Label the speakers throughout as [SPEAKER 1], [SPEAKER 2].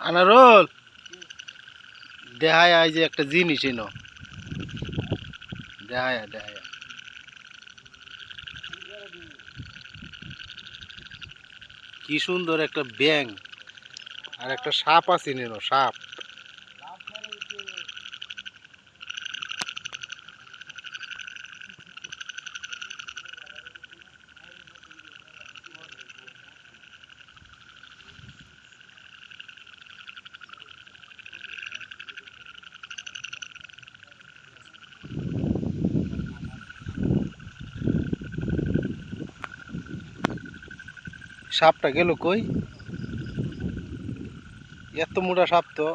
[SPEAKER 1] আনারোল দেহায় যে একটা জিনিস এনো দেহায় দেহায়। কি সুন্দর একটা ব্যাং আর একটা সাপ আছে নিন সাপ। সাপটা গেল কই? এত মোটা সাপ তো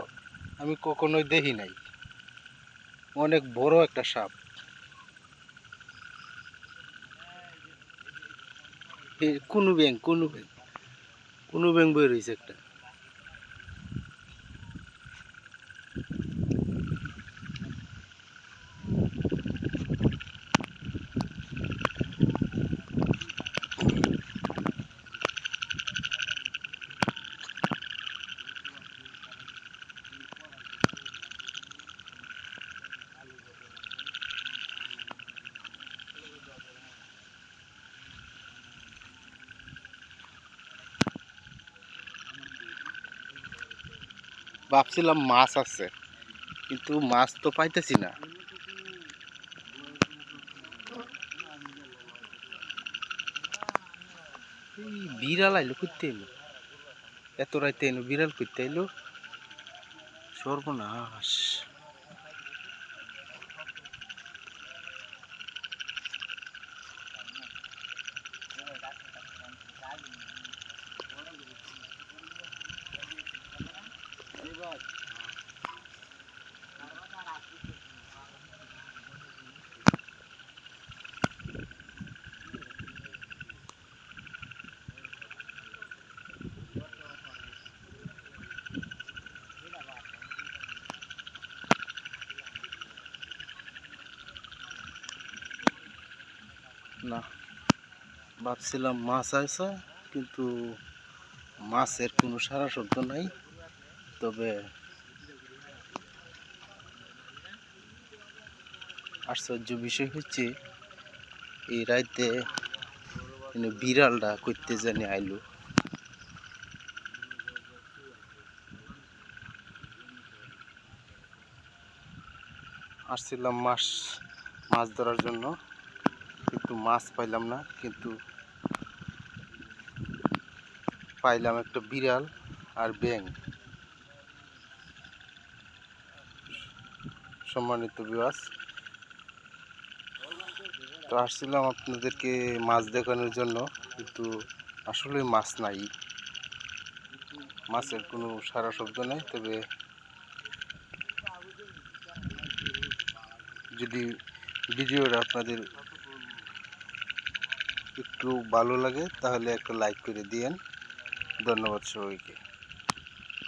[SPEAKER 1] আমি কখনোই দেখি নাই। অনেক বড় একটা সাপ। কোনো ব্যাং কোনো ব্যাং কোনো ব্যাং বই রয়েছে একটা। ভাবছিলাম মাছ আছে, কিন্তু মাছ তো পাইতেছি না। বিড়াল আইলো করতে এলো এত রাইতে এলো বিড়াল করতে এলো সর্বনাশ। না ভাবছিলাম মাছ আছে কিন্তু মাছের কোনো সারা শব্দ নাই। তবে আশ্চর্য বিষয় হচ্ছে, এই রাইতে বিড়ালটা করতে জানি আইলো। আসছিলাম মাছ মাছ ধরার জন্য। কিন্তু মাছ পাইলাম না, কিন্তু পাইলাম একটা বিড়াল আর ব্যাং সম্মানিত বিবাস তো আসছিলাম আপনাদেরকে মাছ দেখানোর জন্য, কিন্তু আসলে মাছ নাই। মাছের কোনো সারা শব্দ নেই, তবে যদি ভিডিওটা আপনাদের একটু ভালো লাগে, তাহলে একটা লাইক করে দিয়েন। ধন্যবাদ সবাইকে।